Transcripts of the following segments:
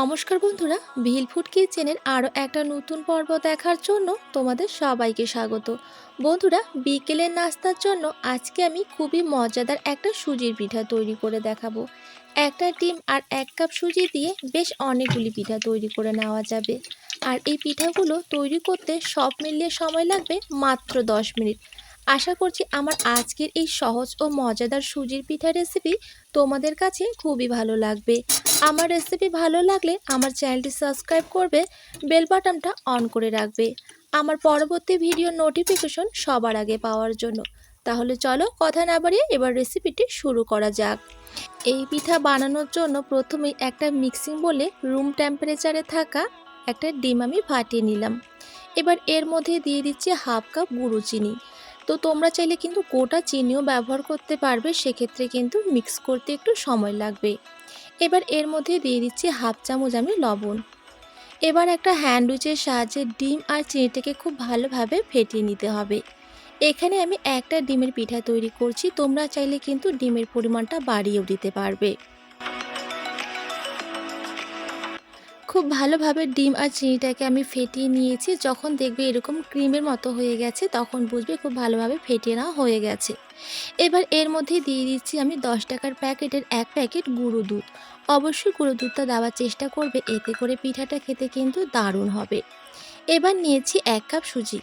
নমস্কার বন্ধুরা, ভিল ফুড কিচেনের আরও একটা নতুন পর্ব দেখার জন্য তোমাদের সবাইকে স্বাগত। বন্ধুরা, বিকেলের নাস্তার জন্য আজকে আমি খুবই মজাদার একটা সুজির পিঠা তৈরি করে দেখাবো। একটা ডিম আর এক কাপ সুজি দিয়ে বেশ অনেকগুলি পিঠা তৈরি করে নেওয়া যাবে। আর এই পিঠাগুলো তৈরি করতে সব মিলিয়ে সময় লাগবে মাত্র দশ মিনিট। আশা করছি আমার আজকের এই সহজ ও মজাদার সুজির পিঠা রেসিপি তোমাদের কাছে খুবই ভালো লাগবে। আমার রেসিপি ভালো লাগলে আমার চ্যানেলটি সাবস্ক্রাইব করবে বেল বাটনটা অন করে রাখবে। আমার পরবর্তী ভিডিও নোটিফিকেশন সবার আগে পাওয়ার জন্য। তাহলে চলো কথা না বাড়িয়ে এবার রেসিপিটি শুরু করা যাক। এই পিঠা বানানোর জন্য প্রথমেই একটা মিক্সিং বলে রুম টেম্পারেচারে থাকা একটা ডিম আমি ফাটিয়ে নিলাম। এবার এর মধ্যে দিয়ে দিচ্ছি হাফ কাপ গুঁড়ো চিনি। তো তোমরা চাইলে কিন্তু গোটা চিনিও ব্যবহার করতে পারবে, সেক্ষেত্রে কিন্তু মিক্স করতে একটু সময় লাগবে। এবার এর মধ্যে দিয়ে দিচ্ছি হাফ চামচ আমি লবণ। এবার একটা হ্যান্ডউইচের সাহায্যে ডিম আর চিনিটাকে খুব ভালোভাবে ফেটিয়ে নিতে হবে। এখানে আমি একটা ডিমের পিঠা তৈরি করছি, তোমরা চাইলে কিন্তু ডিমের পরিমাণটা বাড়িয়েও দিতে পারবে। খুব ভালোভাবে ডিম আর চিনিটাকে আমি ফেটিয়ে নিয়েছি। যখন দেখবে এরকম ক্রিমের মতো হয়ে গেছে, তখন বুঝবে খুব ভালোভাবে ফেটিয়ে নেওয়া হয়ে গেছে। এবার এর মধ্যে দিয়ে দিচ্ছি আমি দশ টাকার প্যাকেটের এক প্যাকেট গুঁড়ো দুধ। অবশ্যই গুঁড়ো দুধটা দেওয়ার চেষ্টা করবে, এতে করে পিঠাটা খেতে কিন্তু দারুণ হবে। এবার নিয়েছি এক কাপ সুজি।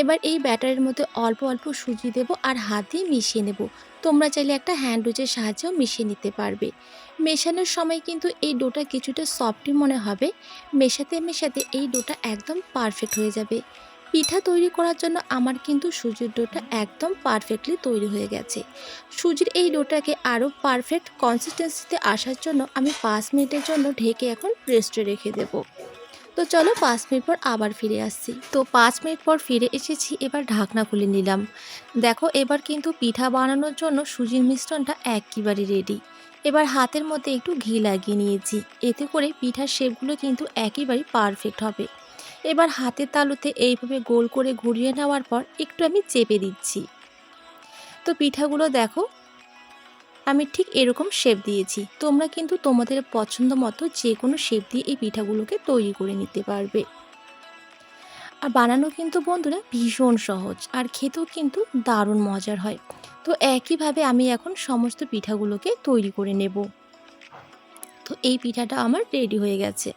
এবার এই ব্যাটারের মধ্যে অল্প অল্প সুজি দেব আর হাত দিয়ে মিশিয়ে নেব। তোমরা চাইলে একটা হ্যান্ডউইচের সাহায্যেও মিশিয়ে নিতে পারবে। মেশানোর সময় কিন্তু এই ডোটা কিছুটা সফটই মনে হবে। মেশাতে মেশাতে এই ডোটা একদম পারফেক্ট হয়ে যাবে। পিঠা তৈরি করার জন্য আমার কিন্তু সুজির ডোটা একদম পারফেক্টলি তৈরি হয়ে গেছে। সুজির এই ডোটাকে আরও পারফেক্ট কনসিস্টেন্সিতে আসার জন্য আমি পাঁচ মিনিটের জন্য ঢেকে এখন রেস্টে রেখে দেবো। তো চলো পাঁচ মিনিট পর আবার ফিরে আসছি। তো পাঁচ মিনিট পর ফিরে এসেছি, এবার ঢাকনা খুলে নিলাম। দেখো, এবার কিন্তু পিঠা বানানোর জন্য সুজির মিশ্রণটা একেবারে রেডি এবার হাতের মধ্যে একটু ঘি লাগিয়ে নিয়েছি, এতে করে পিঠার শেপগুলো কিন্তু একেবারেই পারফেক্ট হবে। এবার হাতের তালুতে এইভাবে গোল করে ঘুরিয়ে নেওয়ার পর একটু আমি চেপে দিচ্ছি। তো পিঠাগুলো দেখো আমি ঠিক এরকম শেপ দিয়েছি। তোমরা কিন্তু তোমাদের পছন্দ মতো যে কোনো শেপ দিয়ে এই পিঠাগুলোকে তৈরি করে নিতে পারবে। আর বানানো কিন্তু বন্ধুরা ভীষণ সহজ আর খেতেও কিন্তু দারুণ মজার হয়। তো একইভাবে আমি এখন সমস্ত পিঠাগুলোকে তৈরি করে নেব। তো এই পিঠাটা আমার রেডি হয়ে গেছে।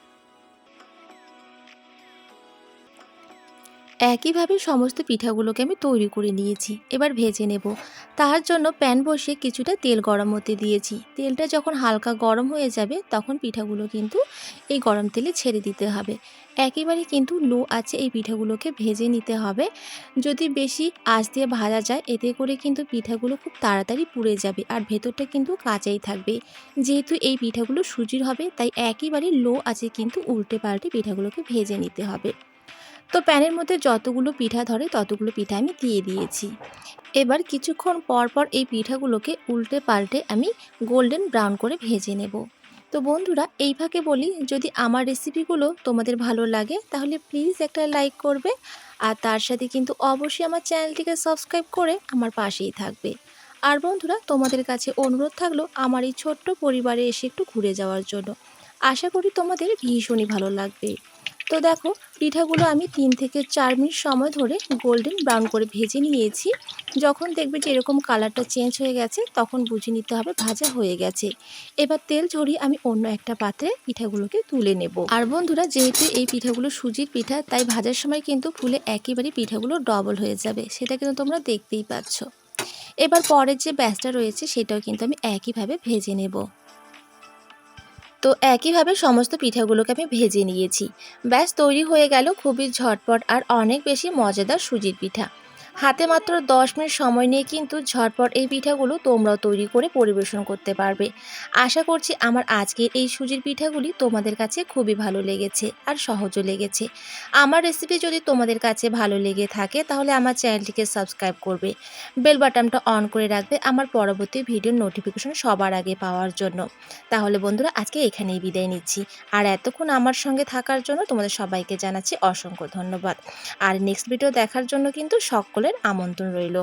একইভাবে সমস্ত পিঠাগুলোকে আমি তৈরি করে নিয়েছি। এবার ভেজে নেব। তার জন্য প্যান বসিয়ে কিছুটা তেল গরম হতে দিয়েছি। তেলটা যখন হালকা গরম হয়ে যাবে, তখন পিঠাগুলো কিন্তু এই গরম তেলে ছেড়ে দিতে হবে। একেবারে কিন্তু লো আছে এই পিঠাগুলোকে ভেজে নিতে হবে। যদি বেশি আঁচ দিয়ে ভাজা যায়, এতে করে কিন্তু পিঠাগুলো খুব তাড়াতাড়ি পুড়ে যাবে আর ভেতরটা কিন্তু কাঁচাই থাকবে। যেহেতু এই পিঠাগুলো সুজির হবে, তাই একেবারে লো আছে কিন্তু উল্টে পাল্টে পিঠাগুলোকে ভেজে নিতে হবে। তো প্যানের মধ্যে যতগুলো পিঠা ধরে ততগুলো পিঠা আমি দিয়ে দিয়েছি। এবার কিছুক্ষণ পর পর এই পিঠাগুলোকে উল্টে পাল্টে আমি গোল্ডেন ব্রাউন করে ভেজে নেব। তো বন্ধুরা, এই ফাঁকে বলি, যদি আমার রেসিপিগুলো তোমাদের ভালো লাগে, তাহলে প্লিজ একটা লাইক করবে। আর তার সাথে কিন্তু অবশ্যই আমার চ্যানেলটিকে সাবস্ক্রাইব করে আমার পাশেই থাকবে। আর বন্ধুরা, তোমাদের কাছে অনুরোধ থাকল আমার এই ছোট্ট পরিবারে এসে একটু ঘুরে যাওয়ার জন্য। আশা করি তোমাদের ভীষণই ভালো লাগবে। তো দেখো, পিঠাগুলো আমি তিন থেকে চার মিনিট সময় ধরে গোল্ডেন ব্রাউন করে ভেজে নিয়েছি। যখন দেখবে যে এরকম কালারটা চেঞ্জ হয়ে গেছে, তখন বুঝে নিতে হবে ভাজা হয়ে গেছে। এবার তেল ঝরিয়ে আমি অন্য একটা পাত্রে পিঠাগুলোকে তুলে নেব। আর বন্ধুরা, যেহেতু এই পিঠাগুলো সুজির পিঠা, তাই ভাজার সময় কিন্তু ফুলে একেবারে পিঠাগুলো ডবল হয়ে যাবে, সেটা কিন্তু তোমরা দেখতেই পাচ্ছ। এবার পরের যে ব্যাসটা রয়েছে, সেটাও কিন্তু আমি একইভাবে ভেজে নেব। তো একইভাবে সমস্ত পিঠাগুলোকে আমি ভেজে নিয়েছি। ব্যাস তৈরি হয়ে গেল খুবই ঝটপট আর অনেক বেশি মজাদার সুজির পিঠা। হাতে মাত্র দশ মিনিট সময় নিয়ে কিন্তু ঝটপট এই পিঠাগুলো তোমরাও তৈরি করে পরিবেশন করতে পারবে। আশা করছি আমার আজকের এই সুজির পিঠাগুলি তোমাদের কাছে খুবই ভালো লেগেছে আর সহজও লেগেছে। আমার রেসিপি যদি তোমাদের কাছে ভালো লেগে থাকে তাহলে আমার চ্যানেলটিকে সাবস্ক্রাইব করবে। বেল বাটনটা অন করে রাখবে আমার পরবর্তী ভিডিওর নোটিফিকেশন সবার আগে পাওয়ার জন্য। তাহলে বন্ধুরা আজকে এখানেই বিদায় নিচ্ছি। আর এতক্ষণ আমার সঙ্গে থাকার জন্য তোমাদের সবাইকে জানাচ্ছি অসংখ্য ধন্যবাদ। আর নেক্সট ভিডিও দেখার জন্য কিন্তু সকলের আমন্ত্রণ রইল।